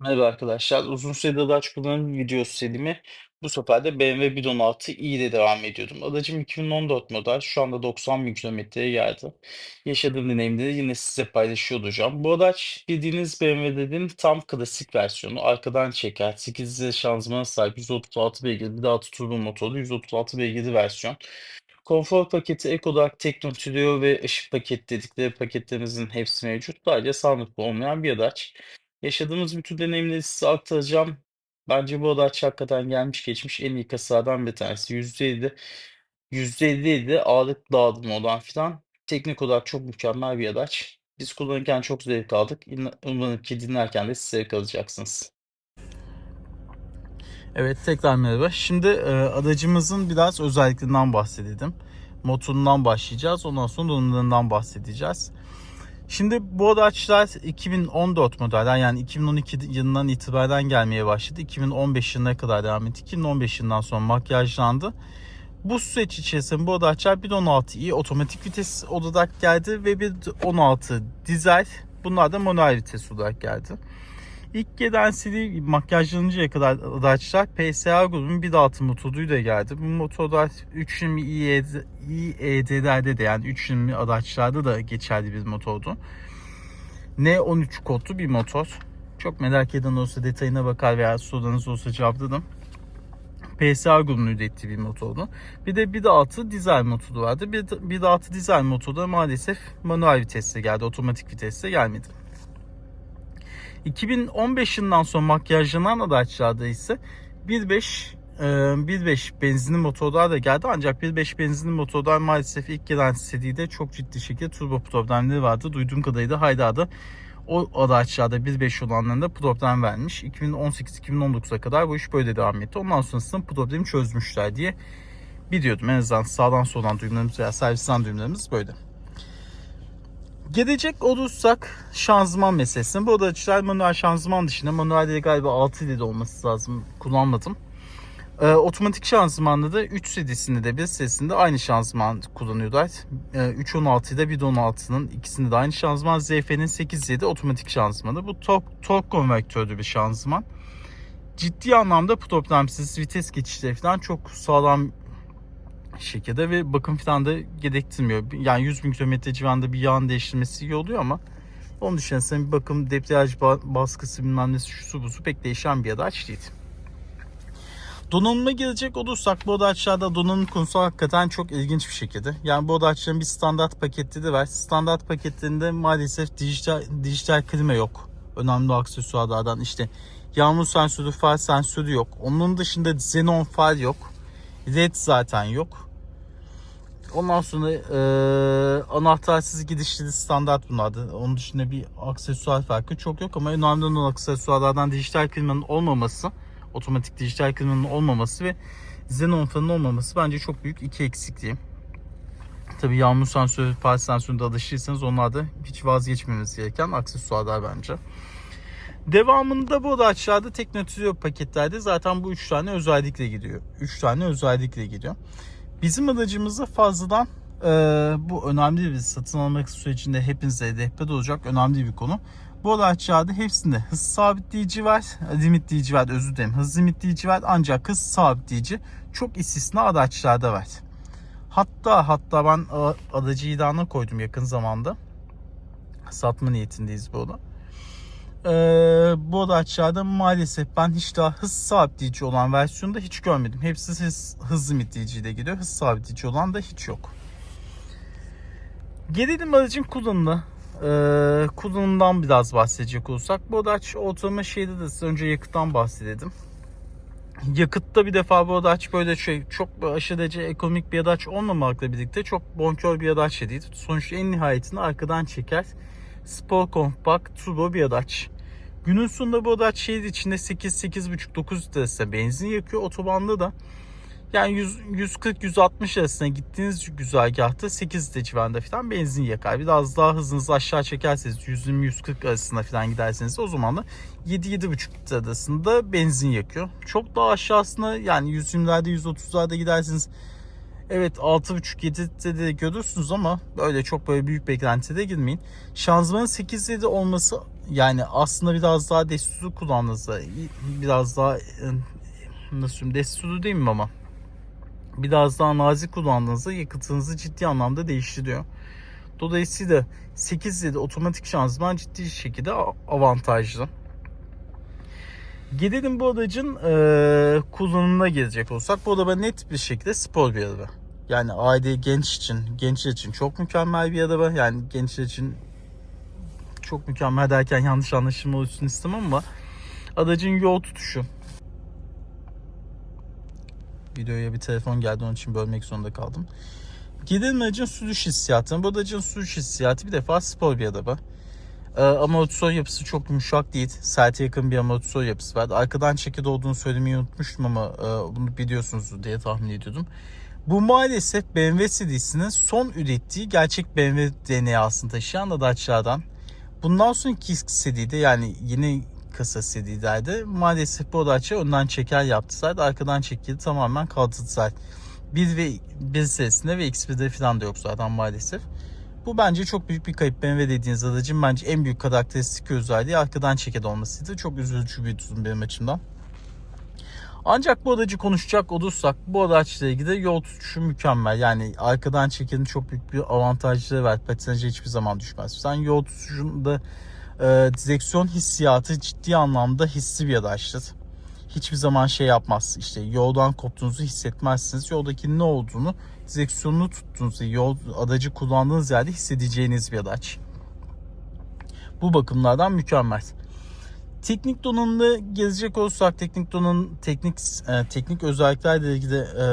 Merhaba arkadaşlar. Uzun süredir araç kullanım videosu serimi bu sefer de BMW 1.6 i ile devam ediyorum. Aracım 2014 model. Şu anda 90 bin kilometreye geldi. Yaşadığım deneyimleri yine size paylaşıyor olacağım. Bu araç bildiğiniz BMW'lerin tam klasik versiyonu. Arkadan çeker, 8 şanzımana sahip 136 beygir, bir de 6 turbo motorlu 136 beygirli versiyon. Konfor paketi ek olarak Tekno Trio ve ışık paket dedikleri paketlerimizin hepsi mevcut. Sadece sunrooflu olmayan bir araç. Yaşadığımız bütün deneyimleri size aktaracağım. Bence bu araç hakikaten gelmiş geçmiş en iyi kasalardan bir tanesi. %50, %50 de ağırlık dağılımı olan filan. Teknik olarak çok mükemmel bir araç. Biz kullanırken çok zevk aldık. İna- Umarım ki dinlerken de siz zevk alacaksınız. Evet tekrar merhaba. Şimdi e, aracımızın biraz özelliklerinden bahsedelim. Motorundan başlayacağız. Ondan sonra donanımlarından bahsedeceğiz. Şimdi bu araçlar 2014 modeller yani 2012 yılından itibaren gelmeye başladı. 2015 yılına kadar devam etti. 2015 yılından sonra makyajlandı. Bu süreç içerisinde bu araçlar 1.16i otomatik vites olarak geldi ve 1.16 dizel bunlar da manuel vites olarak geldi. İlk gelen seri makyajlanıncaya kadar araçlar PSA grubunun 1.6 motoruyla geldi. Bu motorlar 320 iED'lerde de yani 320 araçlarda da geçerli bir motordu. N13 kodlu bir motor. Çok merak eden olsa detayına bakar veya sorularınız olsa cevaplarım. PSA grubunun ürettiği bir motordu. Bir de 1.6 dizel motoru vardı. 1.6 dizel motoru maalesef manuel vitesle geldi. Otomatik vitesle gelmedi. 2015 yılından sonra makyajlanan araçlarda ise 1.5 1.5 benzinli motorlar da geldi ancak 1.5 benzinli motorlar maalesef ilk gelen seride çok ciddi şekilde turbo problemleri vardı. Duyduğum kadarıyla hala da o araçlarda 1.5 olanlarında problem vermiş. 2018-2019'a kadar bu iş böyle devam etti. Ondan sonrasında problemi çözmüşler diye biliyordum. En azından sağdan soldan duyumlarımız veya servisten duyumlarımız böyle. Gelecek olursak şanzıman meselesine. Bu araçlar manuel şanzıman dışında manuelde galiba 6 ileri olması lazım. Kullanmadım. Ee, otomatik şanzımanla da 3 serisinde de bir serisinde aynı şanzıman kullanıyorlar. Ee, 3.16 ile 1.16'nın ikisinde de aynı şanzıman. ZF'nin 8.7 otomatik şanzımanı. Bu tork, tork konvektörlü bir şanzıman. Ciddi anlamda problemsiz vites geçişleri falan çok sağlam şekilde ve bakım falan da gerektirmiyor. Yani 100 bin kilometre civarında bir yağın değiştirmesi iyi oluyor ama onun dışında senin bir bakım debriyaj baskısı bilmem nesi şusu busu pek değişen bir araç değil. Donanıma gelecek olursak bu araçlarda donanım konusu hakikaten çok ilginç bir şekilde. Yani bu araçların bir standart paketleri var. Standart paketlerinde maalesef dijital, dijital klima yok. Önemli aksesuarlardan işte yağmur sensörü, far sensörü yok. Onun dışında xenon far yok. LED zaten yok. Ondan sonra e, anahtarsız gidişli standart bunlardı. Onun dışında bir aksesuar farkı çok yok ama önemli olan aksesuarlardan dijital klimanın olmaması, otomatik dijital klimanın olmaması ve xenon fanın olmaması bence çok büyük iki eksikliği. Tabi yağmur sensörü, far sensöründe alışırsanız onlar da hiç vazgeçmemiz gereken aksesuarlar bence. Devamında bu araçlarda Teknotrio paketlerde zaten bu üç tane özellikle gidiyor. Üç tane özellikle gidiyor. Bizim aracımızda fazladan e, bu önemli bir satın almak sürecinde hepinize rehber olacak önemli bir konu. Bu araçlarda hepsinde hız sabitleyici var, limitleyici var özür dilerim. Hız limitleyici var ancak hız sabitleyici çok istisna araçlarda var. Hatta hatta ben aracı ilanına koydum yakın zamanda. Satma niyetindeyiz bu arada e, bu araçlarda maalesef ben hiç daha hız sabitleyici olan versiyonda hiç görmedim. Hepsi hız, hız limitleyiciyle geliyor. Hız sabitleyici olan da hiç yok. Gelelim aracın kullanımına. Ee, kullanımdan biraz bahsedecek olursak. Bu araç ortalama şeyde de size önce yakıttan bahsedelim. Yakıtta bir defa bu araç böyle şey çok aşırı derece ekonomik bir araç olmamakla birlikte çok bonkör bir araç değil. Sonuçta en nihayetinde arkadan çeker spor kompakt turbo bir araç. Günün sonunda bu araç şehir içinde 8-8,5-9 litresi benzin yakıyor. Otobanda da yani 140-160 arasında gittiğiniz güzergahta 8 litre civarında falan benzin yakar. Biraz daha hızınızı aşağı çekerseniz 120-140 arasında falan giderseniz o zaman da 7-7,5 litre arasında benzin yakıyor. Çok daha aşağısına yani 120'lerde 130'larda giderseniz Evet 6.5-7 litrede de görürsünüz ama böyle çok böyle büyük beklentide girmeyin. Şanzımanın 8.7 olması yani aslında biraz daha desturu kullandığınızda biraz daha nasıl söyleyeyim desturu değil mi ama biraz daha nazik kullandığınızda yakıtınızı ciddi anlamda değiştiriyor. Dolayısıyla 8 7 otomatik şanzıman ciddi şekilde avantajlı. Gelelim bu aracın e, kullanımına gelecek olsak bu araba net bir şekilde spor bir araba. Yani aile genç için, gençler için çok mükemmel bir araba. Yani gençler için çok mükemmel derken yanlış anlaşılma olsun istemem ama aracın yol tutuşu. Videoya bir telefon geldi onun için bölmek zorunda kaldım. Gelelim aracın sürüş hissiyatına. Bu aracın sürüş hissiyatı bir defa spor bir araba. Ee, amortisör yapısı çok yumuşak değil. Serte yakın bir amortisör yapısı var. Arkadan çekide olduğunu söylemeyi unutmuştum ama e, bunu biliyorsunuz diye tahmin ediyordum. Bu maalesef BMW serisinin son ürettiği gerçek BMW DNA'sını taşıyan araçlardan. Bundan sonraki seride yani yeni kasa serilerde maalesef bu araçı önden çeker yaptılar. Arkadan çekeri tamamen kaldırdılar. 1 ve 1 serisinde ve X1'de falan da yok zaten maalesef. Bu bence çok büyük bir kayıp. BMW dediğiniz aracın bence en büyük karakteristik özelliği arkadan çeket olmasıydı. Çok üzücü bir durum benim açımdan. Ancak bu aracı konuşacak olursak bu araçla ilgili yol tutuşu mükemmel. Yani arkadan çekenin çok büyük bir avantajları var. Patinaja hiçbir zaman düşmez. Sen yol tutuşunda e, direksiyon hissiyatı ciddi anlamda hissi bir araçtır. Hiçbir zaman şey yapmaz. İşte yoldan koptuğunuzu hissetmezsiniz. Yoldaki ne olduğunu direksiyonunu tuttuğunuzda, yol aracı kullandığınız yerde hissedeceğiniz bir araç. Bu bakımlardan mükemmel. Teknik donanımda gezecek olursak teknik donanım teknik e, teknik özelliklerle ilgili e,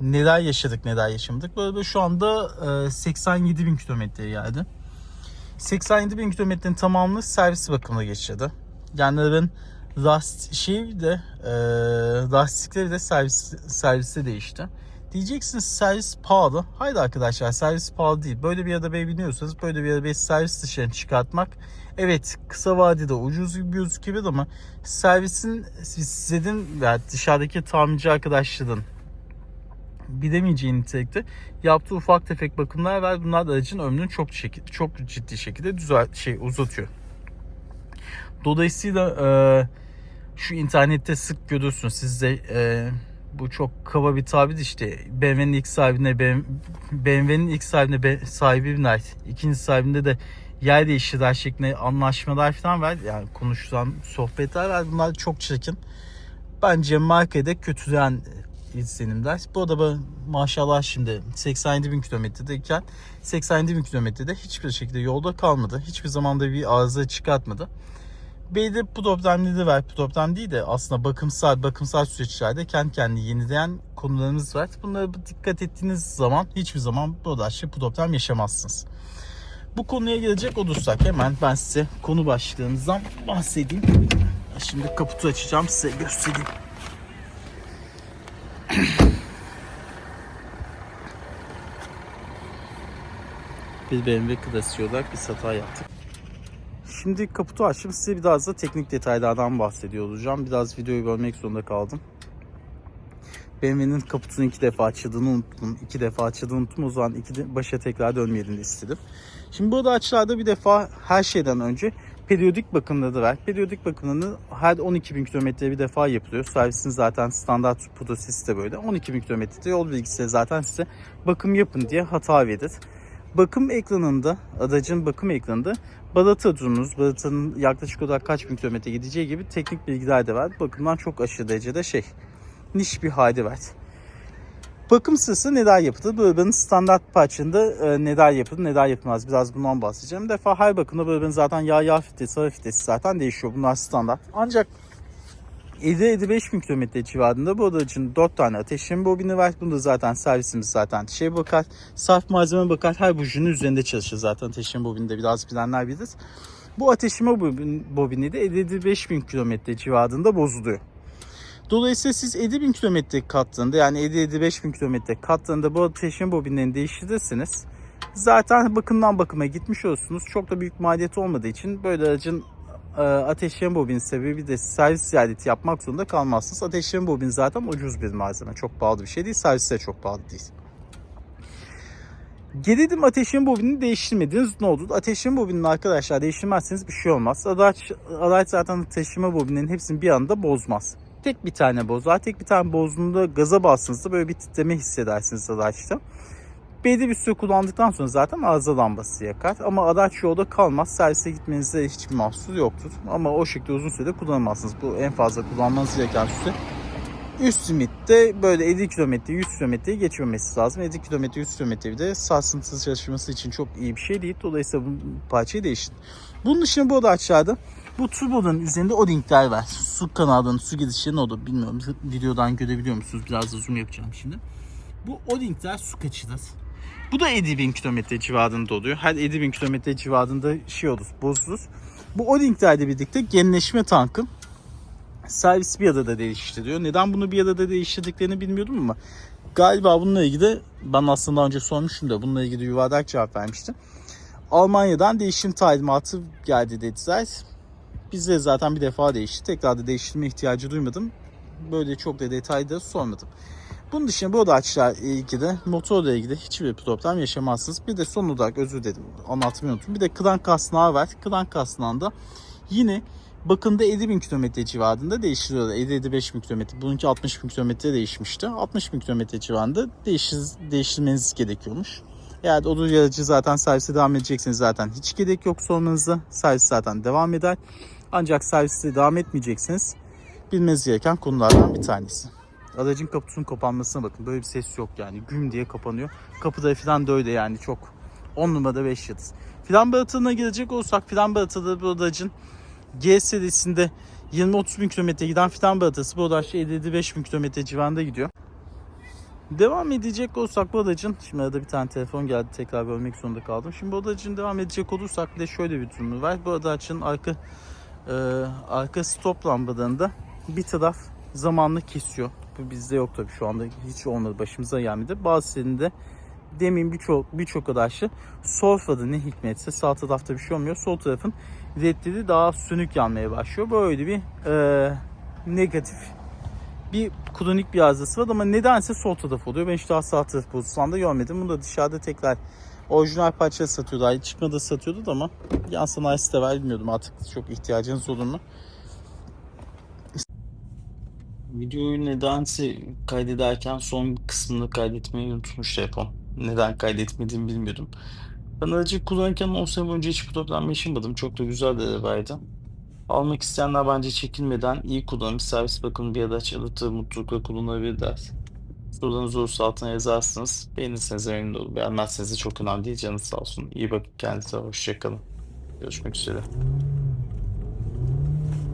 neler yaşadık neler yaşamadık. Böyle şu anda e, 87 bin kilometreye geldi. 87 bin kilometrenin tamamını servis bakımına geçirdi. Yani ben last şey de e, lastikleri de servis serviste değişti. Diyeceksiniz servis pahalı. Hayır arkadaşlar servis pahalı değil. Böyle bir arabayı biniyorsanız böyle bir arabayı servis dışarı çıkartmak evet kısa vadede ucuz gibi gözükebilir ama servisin sizin veya dışarıdaki tamirci arkadaşların bilemeyeceği nitelikte yaptığı ufak tefek bakımlar var. Bunlar da aracın ömrünü çok şekilde, çok ciddi şekilde düzel şey uzatıyor. Dolayısıyla e, şu internette sık görürsünüz. Siz de e, bu çok kaba bir tabir işte BMW'nin ilk sahibine BMW'nin ilk sahibine be- sahibine ait. İkinci sahibinde de yer değiştirdiler şeklinde anlaşmalar falan var. Yani konuşulan sohbetler var. Bunlar çok çirkin. Bence markayı da kötüleyen izlenimler. Bu araba maşallah şimdi 87 bin kilometredeyken 87 bin kilometrede hiçbir şekilde yolda kalmadı. Hiçbir zaman da bir arıza çıkartmadı. Belli problemleri var. Problem değil de aslında bakımsal bakımsal süreçlerde kendi kendini yenileyen konularımız var. Bunlara dikkat ettiğiniz zaman hiçbir zaman bu araçla problem yaşamazsınız. Bu konuya gelecek olursak hemen ben size konu başlığımızdan bahsedeyim. Şimdi kaputu açacağım size göstereyim. Bir BMW klasiği olarak bir hata yaptık. Şimdi kaputu açtım. Size biraz da teknik detaylardan bahsediyor olacağım. Biraz videoyu bölmek zorunda kaldım. BMW'nin kaputunu iki defa açıldığını unuttum. iki defa açıldığını unuttum. O zaman iki de başa tekrar dönmeyelim istedim. Şimdi bu araçlarda bir defa her şeyden önce periyodik bakımları var. Periyodik bakımını her 12 bin kilometreye bir defa yapılıyor. Servisin zaten standart prosesi de böyle. 12 bin kilometrede yol bilgisi zaten size bakım yapın diye hata verir. Bakım ekranında, aracın bakım ekranında balata durumunuz, balatanın yaklaşık olarak kaç bin kilometre gideceği gibi teknik bilgiler de var. Bakımdan çok aşırı derecede şey, niş bir hali var. Bakım sırası neler yapılır? Bu arabanın standart parçasında e, neler yapılır, neler yapılmaz? Biraz bundan bahsedeceğim. Bir defa her bakımda arabanın zaten yağ yağ filtresi, hava filtresi zaten değişiyor. Bunlar standart. Ancak 50-55 bin kilometre civarında bu aracın 4 tane ateşleme bobini var. Bunda zaten servisimiz zaten şey bakar. Saf malzeme bakar. Her bujinin üzerinde çalışır zaten ateşleme bobinde biraz bilenler bilir. Bu ateşleme bobin- bobini de 55 bin kilometre civarında bozuluyor. Dolayısıyla siz 50 bin kilometre kattığında yani 50-55 bin kilometre kattığında bu ateşleme bobinlerini değiştirirseniz zaten bakımdan bakıma gitmiş olursunuz. Çok da büyük maliyet olmadığı için böyle aracın e, ateşleme bobin sebebi de servis ziyareti yapmak zorunda kalmazsınız. Ateşleme bobin zaten ucuz bir malzeme. Çok pahalı bir şey değil. Servisi de çok pahalı değil. Gelelim ateşin bobinini değiştirmediniz. Ne oldu? Ateşin bobinini arkadaşlar değiştirmezseniz bir şey olmaz. Araç, araç zaten taşıma bobininin hepsini bir anda bozmaz. Tek bir tane bozar. Tek bir tane bozduğunda gaza bastığınızda böyle bir titreme hissedersiniz araçta. Belli bir süre kullandıktan sonra zaten arıza lambası yakar. Ama araç yolda kalmaz. Servise gitmenizde hiçbir mahsur yoktur. Ama o şekilde uzun sürede kullanamazsınız. Bu en fazla kullanmanız gereken süre üst limitte böyle 50 km 100 kilometreyi geçmemesi lazım. 50 km 100 km bir de sarsıntısız çalışması için çok iyi bir şey değil. Dolayısıyla bu parçayı değiştirin. Bunun dışında bu araçlarda bu turboların üzerinde o-ringler var. Su kanalının su gidişleri ne olur bilmiyorum. Videodan görebiliyor musunuz? Biraz da zoom yapacağım şimdi. Bu o-ringler su kaçırır. Bu da 50 bin kilometre civarında oluyor. Her 50 bin kilometre civarında şey olur, bozulur. Bu o-ringlerle birlikte genleşme tankı servis bir arada değiştiriyor. Neden bunu bir arada değiştirdiklerini bilmiyordum ama galiba bununla ilgili ben aslında önce sormuştum da bununla ilgili yuvarlak cevap vermiştim. Almanya'dan değişim talimatı geldi dediler. Bizde zaten bir defa değişti. Tekrar da değiştirme ihtiyacı duymadım. Böyle çok da detayda sormadım. Bunun dışında bu araçla ilgili motorla ilgili hiçbir problem yaşamazsınız. Bir de son olarak özür dilerim anlatmayı unuttum. Bir de krank kasnağı var. Krank kasnağında yine bakımda 50 bin kilometre civarında değiştiriyorlar. 50-55 bin kilometre. Bununki 60 bin kilometre değişmişti. 60 bin kilometre civarında değişir, değiştirmeniz gerekiyormuş. Eğer o aracı zaten servise devam edecekseniz zaten hiç gerek yok sormanıza. Servis zaten devam eder. Ancak serviste devam etmeyeceksiniz. Bilmeniz gereken konulardan bir tanesi. Aracın kaputunun kapanmasına bakın. Böyle bir ses yok yani. Güm diye kapanıyor. Kapıda falan da öyle yani çok. 10 numarada 5 yıldız. Fren baratığına gelecek olursak fren baratı bu aracın G serisinde 20-30 bin kilometre giden fren baratası bu araç 50-55 bin kilometre civarında gidiyor. Devam edecek olursak bu aracın, şimdi arada bir tane telefon geldi tekrar bölmek zorunda kaldım. Şimdi bu aracın devam edecek olursak bir de şöyle bir durumu var. Bu aracın arka e, arka stop lambalarında bir taraf zamanla kesiyor. Bu bizde yok tabii şu anda hiç olmadı başımıza gelmedi. Bazılarında demin birçok birçok araçta sol tarafı ne hikmetse sağ tarafta bir şey olmuyor. Sol tarafın ledleri daha sönük yanmaya başlıyor. Böyle bir e, negatif bir kronik bir arızası var ama nedense sol taraf oluyor. Ben hiç daha sağ taraf pozisyonda görmedim. Bunu da dışarıda tekrar orijinal parça satıyordu. Ay çıkmadı satıyordu da ama yan sanayisi de var bilmiyordum artık çok ihtiyacınız olur mu? Videoyu nedense kaydederken son kısmını kaydetmeyi unutmuş telefon. Neden kaydetmediğimi bilmiyordum. Ben aracı kullanırken 10 sene önce hiç problem yaşamadım. Çok da güzel de arabaydı. Almak isteyenler bence çekinmeden iyi kullanım, servis bakımı bir araç alıtı mutlulukla kullanabilirler. Sorularınız olursa altına yazarsınız. Beğenirseniz memnun olurum. Beğenmezseniz de çok önemli değil. Canınız sağ olsun. İyi bakın kendinize. Hoşçakalın. Görüşmek üzere.